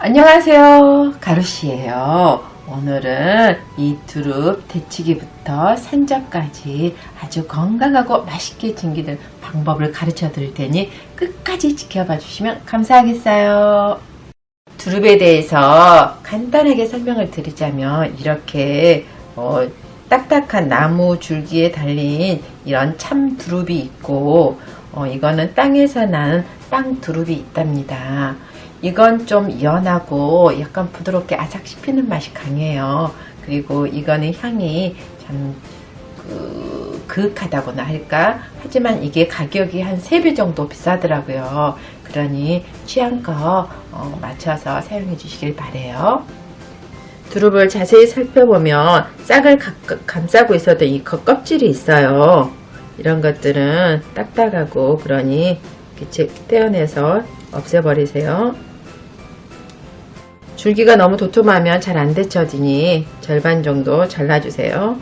안녕하세요. 가루씨예요. 오늘은 이 두릅 데치기부터 산적까지 아주 건강하고 맛있게 챙기는 방법을 가르쳐 드릴 테니 끝까지 지켜봐 주시면 감사하겠어요. 두릅에 대해서 간단하게 설명을 드리자면 이렇게 어, 딱딱한 나무 줄기에 달린 이런 참 두릅이 있고 어, 이거는 땅에서 난땅 두릅이 있답니다. 이건 좀 연하고 약간 부드럽게 아삭 씹히는 맛이 강해요. 그리고 이거는 향이 참 그, 그윽하다고나 할까? 하지만 이게 가격이 한 3배 정도 비싸더라고요. 그러니 취향껏 어, 맞춰서 사용해 주시길 바래요. 두릅을 자세히 살펴보면 싹을 가- 감싸고 있어도 이 겉껍질이 있어요. 이런 것들은 딱딱하고 그러니 이렇게 떼어내서 없애버리세요. 줄기가 너무 도톰하면 잘 안 데쳐지니 절반 정도 잘라주세요.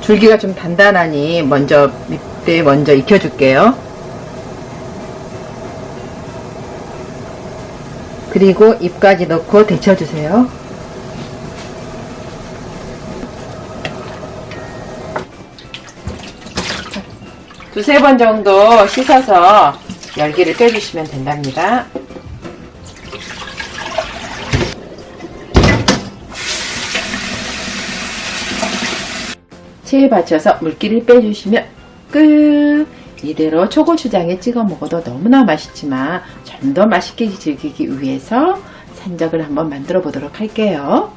줄기가 좀 단단하니 먼저 밑에 먼저 익혀줄게요. 그리고 잎까지 넣고 데쳐주세요. 두세 번 정도 씻어서 열기를 빼주시면 된답니다. 체에 받쳐서 물기를 빼주시면 끝! 이대로 초고추장에 찍어 먹어도 너무나 맛있지만 좀 더 맛있게 즐기기 위해서 산적을 한번 만들어 보도록 할게요.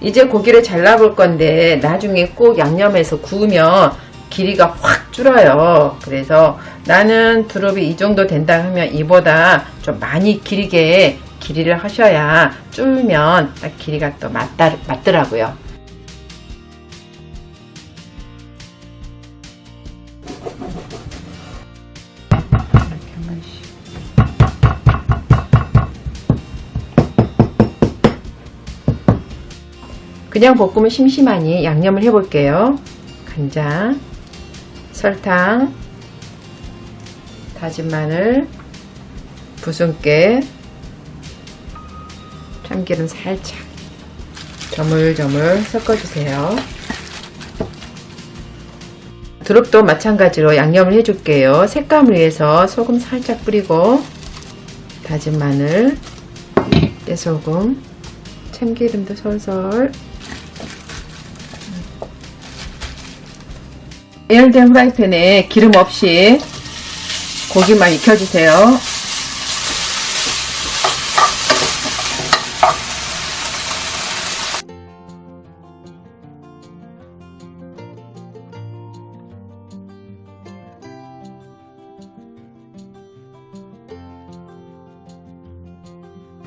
이제 고기를 잘라 볼 건데 나중에 꼭 양념해서 구우면 길이가 확 줄어요. 그래서 나는 두릅이 이 정도 된다 하면 이보다 좀 많이 길게 길이를 하셔야 줄면 딱 길이가 또 맞다, 맞더라고요. 한 번씩. 그냥 볶으면 심심하니 양념을 해볼게요. 간장, 설탕, 다진 마늘, 부순깨, 참기름 살짝 저물저물 섞어주세요. 두릅도 마찬가지로 양념을 해줄게요. 색감을 위해서 소금 살짝 뿌리고 다진 마늘, 깨소금, 참기름도 솔솔 에어된 후라이팬에 기름 없이 고기만 익혀주세요.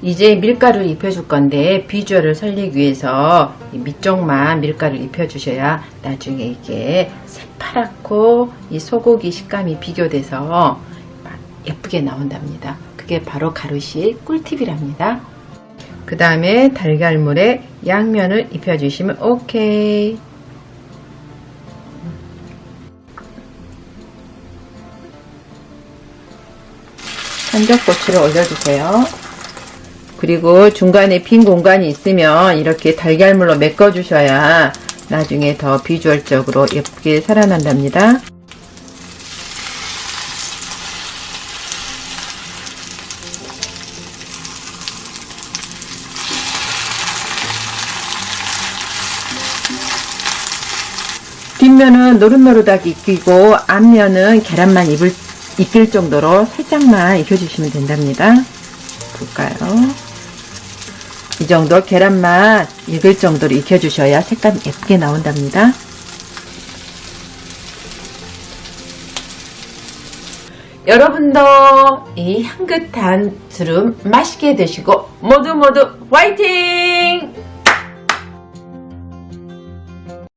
이제 밀가루를 입혀줄 건데 비주얼을 살리기 위해서 이 밑쪽만 밀가루를 입혀주셔야 나중에 이게 새파랗고 이 소고기 식감이 비교돼서 막 예쁘게 나온답니다. 그게 바로 가루시 꿀팁이랍니다. 그 다음에 달걀물에 양면을 입혀주시면 오케이. 산적고추를 올려주세요. 그리고 중간에 빈 공간이 있으면 이렇게 달걀물로 메꿔주셔야 나중에 더 비주얼적으로 예쁘게 살아난답니다. 뒷면은 노릇노릇하게 익히고 앞면은 계란만 입을, 익힐 정도로 살짝만 익혀주시면 된답니다. 볼까요? 이 정도 계란만 익을 정도로 익혀주셔야 색감 예쁘게 나온답니다. 여러분도 이 향긋한 두릅 맛있게 드시고 모두 모두 화이팅!